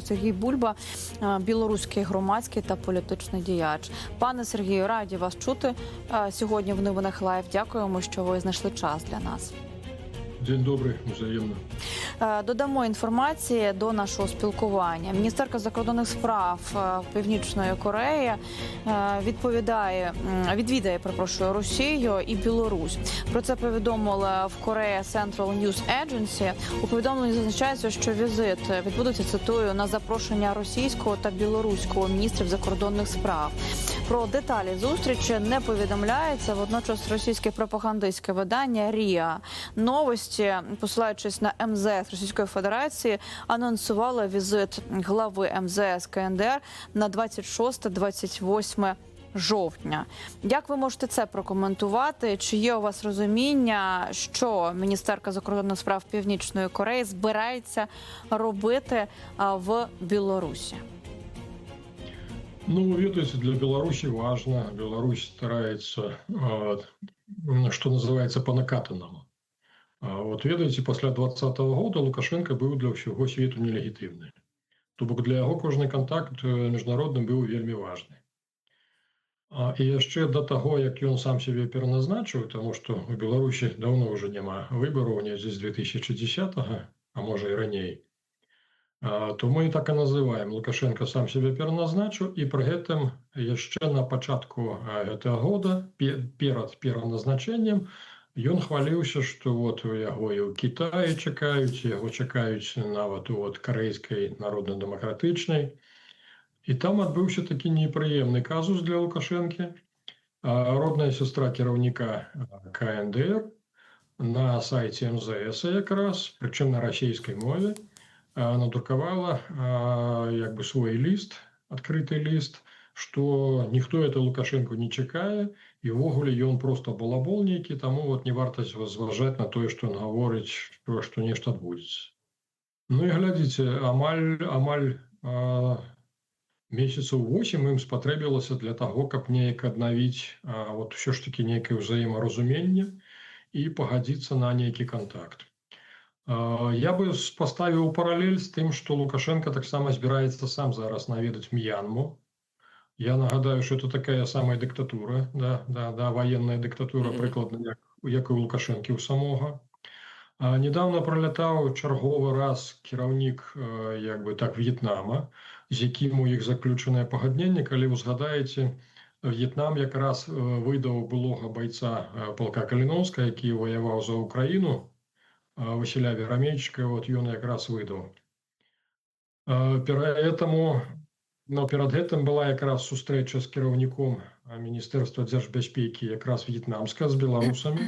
Сергій Бульба, е, білоруський громадський та політичний діяч. Пане Сергію, раді вас чути е, сьогодні в новинах Лайв. Дякуємо, що ви знайшли час для нас. День добрий, взаємно. Е, Додамо інформації до нашого спілкування. Міністерка закордонних справ е, Північної Кореї е, відповідає відвідає перепрошую Росію і Білорусь. Про це повідомила в Korea Central News Agency. У повідомленні зазначається, що візит відбудеться цитую на запрошення російського та білоруського міністрів закордонних справ. Про деталі зустрічі не повідомляється. Водночас російське пропагандистське видання Ріа новості, посилаючись на МЗС Російської Федерації, анонсувало візит глави МЗС КНДР на 26-28 жовтня. Як ви можете це прокоментувати? Чи є у вас розуміння, що міністерка закордонних справ Північної Кореї збирається робити в Білорусі? Ну, ведаеце, для Беларусі важна. Беларусь што называецца па накатанаму. А, Вот ведаеце, пасля двадцатого года Лукашенко быў для ўсяго свету нелегітымны. То бок для яго кожны кантакт э, міжнародны быў вельмі важны. А, І яшчэ да таго, як ён сам сябе пераназначыў, таму што у Беларусі даўно ўжо няма выбараў недзе з 2010, а можа і раней. То мы так і называем Лукашенко сам себе пераназначыў і пры гэтым яшчэ на пачатку гэтага года пе- перад пераназначэннем ён хваліўся што вот у яго і ў Кітаі чакаюць яго чакаюць нават у от карэйскай народна-дэмакратычнай. І там адбыўся такі непрыемны казус для лукашэнкі. Родная сястра кіраўніка КНДР на сайце МЗС якраз прычым на расійскай мове. а, надрукавала а, як бы свой ліст адкрыты ліст што ніхто это лукашенко не чакае і ўвогуле ён просто балабол нейкі таму вот не варта зважаць на тое што ён гаворыць што, што нешта адбудзецца Ну і глядзіце амаль амаль а, месяцаў 8 ім спатрэбілася для таго каб неяк аднавіць а, вот ўсё ж таки нейкае ўзаемаразуменне і пагадзіцца на нейкі контакт А, Я бы поставіў паралель з тым, што Лукашенко таксама збіраецца сам зараз наведаць М'янму. Я нагадаю, що це такая самая дыктатура, да, да, да, военная дыктатура, Мгм. прыкладна як, як і у Лукашэнкі ў самога. Недавно пролятаў чарговы раз кіраўнік э, як бы так В'етнама, з якім у іх заключанае пагадненне, калі вы згадаеце, В'етнам якраз э, выдаў былога бойца э, полка Каліновска, які вояваў за Украіну, а, Васіля Верамейчика, вот ён якраз выдаў. А, Перад этому, но перад гэтым была якраз сустрэча з кіраўніком а, міністэрства дзяржбяспекі якраз в'етнамска з беларусамі.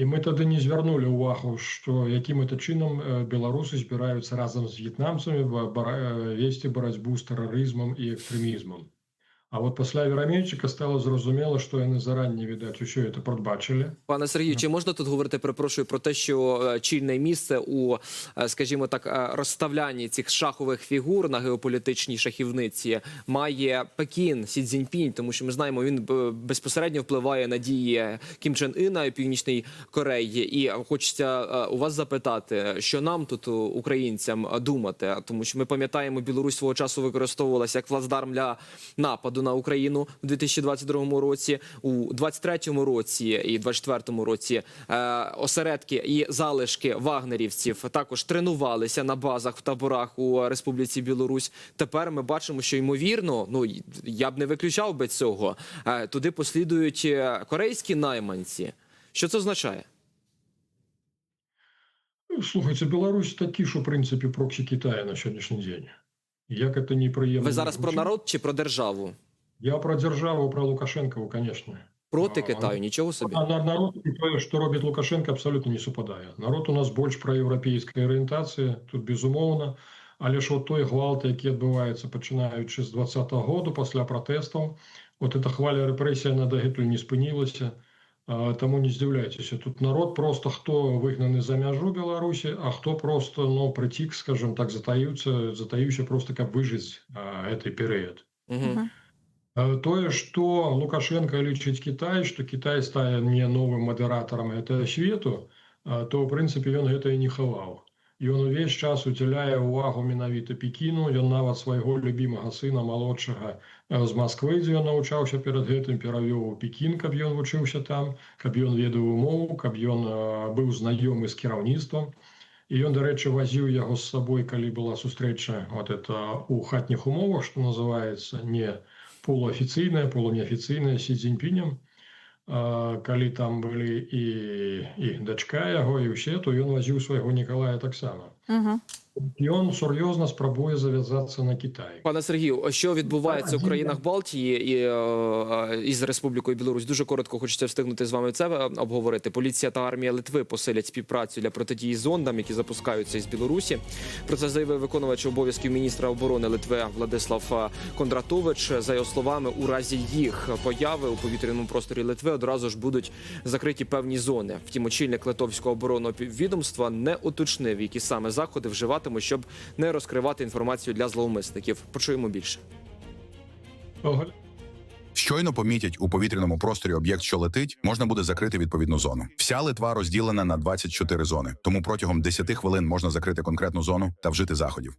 І мы тады не звярнулі ўвагу, што якім это чынам э, беларусы збіраюцца разам з в'етнамцамі э, весці барацьбу з тэрарызмам і экстрэмізмам. А вот пасля Верамейчика стало зразумела, што яны заранне, відаць, усё это прадбачылі. Пане Сергію, чи можна тут говорити, перепрошую, про те, що е, чільне місце у, е, скажімо так, е, розставлянні цих шахових фігур на геополітичній шахівниці має Пекін Сі Цзіньпінь, тому що ми знаємо, він б- безпосередньо впливає на дії Кім Чен Іна і Північної Кореї. І хочеться е, у вас запитати, що нам тут у- українцям е, думати, тому що ми пам'ятаємо, Білорусь свого часу використовувалася як плацдарм для нападу на Україну у 2022 році, у 23 році і 24 році е, осередки і залишки вагнерівців також тренувалися на базах в таборах у Республіці Білорусь. Тепер ми бачимо, що ймовірно, ну я б не виключав би цього. е, туди послідують е, корейські найманці. Що це означає? Ну, Слухайте, Беларусь такі ж, у принципі, проксі Китая на сьогоднішній день. Як это неприємно. Ви зараз не про народ чи про державу? Я про державу, про Лукашенка, конечно. Проти А, Китаю, нічого собі. А на народ і тое, што робіць Лукашенко, абсолютно не супадае. Народ у нас больш праеўрапейскай арыентацыі, тут безумоўна, але ж от той гвалт, які адбываецца пачынаючы з 20 году пасля пратэстаў, вот эта хваля рэпрэсія на дагэтуль не спынілася. А, Таму не здзіўляйцеся, тут народ просто хто выгнаны за мяжу Беларусі, а хто просто ну прыцік, скажем так, затаюцца, затаюўся просто каб выжыць а, гэты перыяд. Угу. Э, Тое, што Лукашенко лічыць Кітай, што Кітай стане новым мадэратарам гэтага свету, э, то ў прынцыпе ён гэта і не хаваў. ён увесь час удзяляе ўвагу менавіта пекіну ён нават свайго любімага сына малодшага э, з Масквы дзе ён навучаўся перад гэтым перавёў у Пекін каб ён вучыўся там каб ён ведаў мову каб ён э, быў знаёмы з кіраўніцтвам і ён дарэчы вазіў яго з сабой калі была сустрэча вот это у хатніх умовах што называется не полуафіцыйная полунеафіцыйная сі дзеньпінем калі там былі і і дачка яго і ўсе то ён вазіў свайго Нікалая таксама Угу. ён сур'ёзна спрабуе завязацца на Кітай Пане Сергію, що відбувається у країнах Балтії і е, із Республікою Білорусь? Дуже коротко хочеться встигнути з вами це е, обговорити. Поліція та армія Литви посилять співпрацю для протидії зондам, які запускаються із Білорусі. Про це заявив виконувач обов'язків міністра оборони Литви Владислав е, Кондратович. За його словами, у разі їх появи у повітряному просторі Литви одразу ж будуть закриті певні зони. Втім, очільник литовського оборонного відомства не уточнив, які саме заходи вживатимуть, щоб не розкривати інформацію для зловмисників. Почуємо більше. Щойно помітять у повітряному просторі об'єкт, що летить, можна буде закрити відповідну зону. Вся Литва розділена на 24 зони, тому протягом 10 хвилин можна закрити конкретну зону та вжити заходів.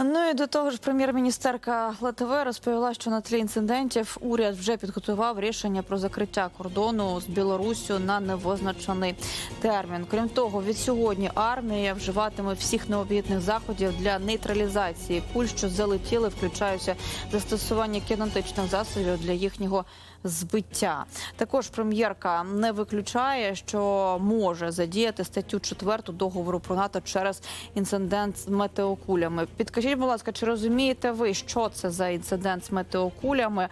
Ну і до того ж, прем'єр-міністерка Литви розповіла, що на тлі інцидентів уряд вже підготував рішення про закриття кордону з Білоруссю на невизначений термін. Крім того, від сьогодні армія вживатиме всіх необхідних заходів для нейтралізації куль, що залетіли, включаються застосування кінетичних засобів для їхнього збиття. Також прем'єрка не виключає, що може задіяти статтю 4 договору про НАТО через інцидент з метеокулями. Підкажіть, будь ласка, чи розумієте ви, що це за інцидент з метеокулями?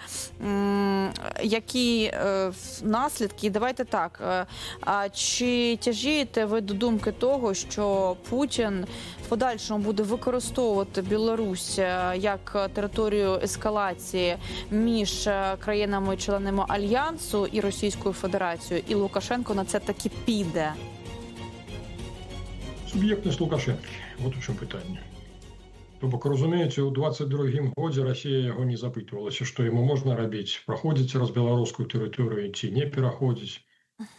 Які е, наслідки? Давайте так. е, А чи тяжієте ви до думки того, що Путін подальшому буде використовувати Білорусь е, як територію ескалації між е, країнами-членами альянсу і Російською Федерацією, і Лукашенко на це таки піде? суб'єктність Лукашенки вот у чым пытанне То бок разумееце у 22 годзе Росія яго не запытвалася што яму можна рабіць праходзіць праз беларускую тэрыторыю ці не пераходзіць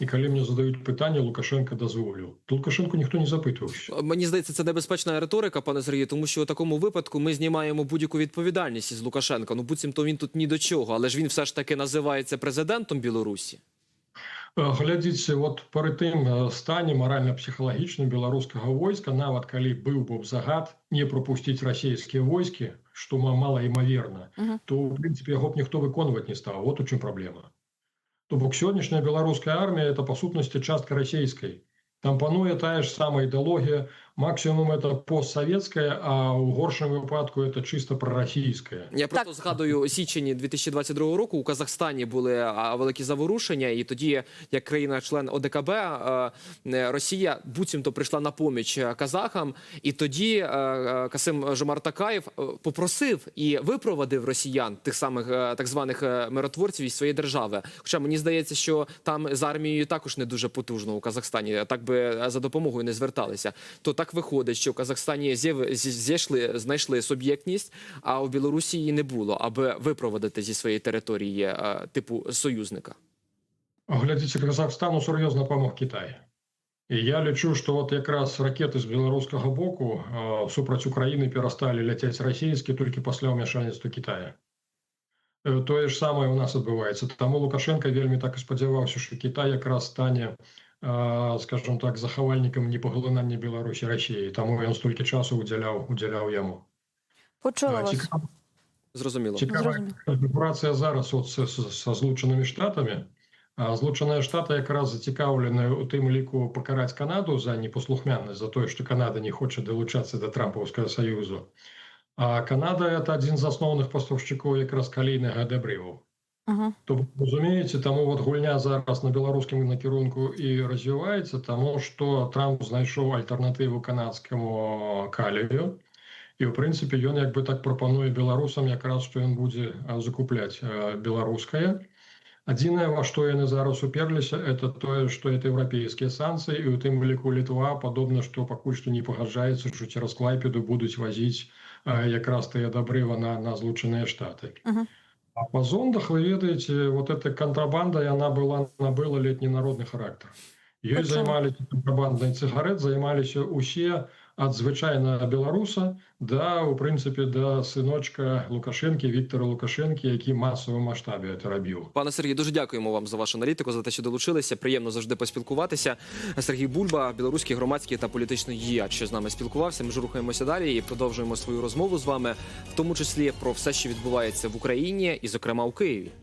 і калі мне задаюць пытанне Лукашенко дазволіў Лукашенко ніхто не запытваўся Мені здається, це небезпечна риторика, пане Сергію, тому що у такому випадку ми знімаємо будь-яку відповідальність із Лукашенка. Ну буцімто він тут ні до чого, але ж він все ж таки називається президентом Білорусі. Е, глядзіце вот пры тым е, стане маральна-псіхалагічным беларускага войска нават калі быў бы загад не пропусціць расійскія войскі што ма- малаімаверна Мгм. то в прынцыпе яго б ніхто выконваць не стаў вот у чым праблема то бок сённяшняя беларуская армія это па сутнасці частка расійскай там пануе тая ж самая ідэалогія максімум это постсавецкая а ў горшым выпадку это чыста прарасійская Я просто згадую у січні 2022 року у Казахстані були а, великі заворушення, і тоді, як країна-член ОДКБ, е, е, Росія буцімто прийшла на поміч е, казахам, і тоді е, е, Касим Жомартакаєв е, попросив і випровадив росіян, тих самих е, так званих е, миротворців із своєї держави. Хоча мені здається, що там з армією також не дуже потужно у Казахстані, так би е, за допомогою не зверталися. То так виходить, що в Казахстані з'яв- зі- зійшли, знайшли суб'єктність, а у Білорусі її не було, аби випроводити зі своєї території е, типу союзника. глядзіце Казахстану сур'ёзна памог Кітай і я лічу што вот якраз ракеты з беларускага боку э, супраць Украіны перасталі ляцець расійскі толькі пасля ўмяшальніцтва Китая Э, тое ж самае у нас адбываецца таму Лукашенко вельмі так і спадзяваўся што Кітай якраз стане э, скажем так захавальнікам непаглынання Беларусі Росіі таму ён столькі часу удзяляў удзяляў яму Почула вас. цікава- Зрозуміло. Цікава Зрозуміло. Канфігурацыя зараз от са, злучанымі штатамі. А злучаныя штаты якраз зацікаўлены у тым ліку пакараць Канаду за непаслухмянасць за тое, што Канада не хоча далучацца да трампаўскага саюзу. А Канада это адзін з асноўных пастаўшчыкоў якраз калійнага дабрываў. Угу. То разумееце, таму вот гульня зараз на беларускім накірунку і развіваецца, таму што Трамп знайшоў альтэрнатыву канадскаму калію. І ў прынцыпе ён як бы так прапануе беларусам якраз што ён будзе закупляць беларускае. Адзінае ва што яны зараз уперліся это тое што это еўрапейскія санкцыі і у тым ліку літва падобна што пакуль што не пагаджаецца што цераз клайпеду будуць вазіць якраз тыя дабрыва на, на злучаныя штаты. Мгм. А па зондах вы ведаеце вот эта кантрабанда яна была набыла летні народны характар. Ёй Почему? займаліся кантрабандай цыгарет, займаліся усе ад звычайнага беларуса да у прынцыпе да сыночка Лукашэнкі Віктора Лукашэнкі, які масава маштабе это рабіў. Пане Сергію, дуже дякуємо вам за вашу аналітику, за те, що долучилися. Приємно завжди поспілкуватися. Сергій Бульба, білоруський громадський та політичний діяч, що з нами спілкувався. Ми ж рухаємося далі і продовжуємо свою розмову з вами, в тому числі про все, що відбувається в Україні, і, зокрема, у Києві.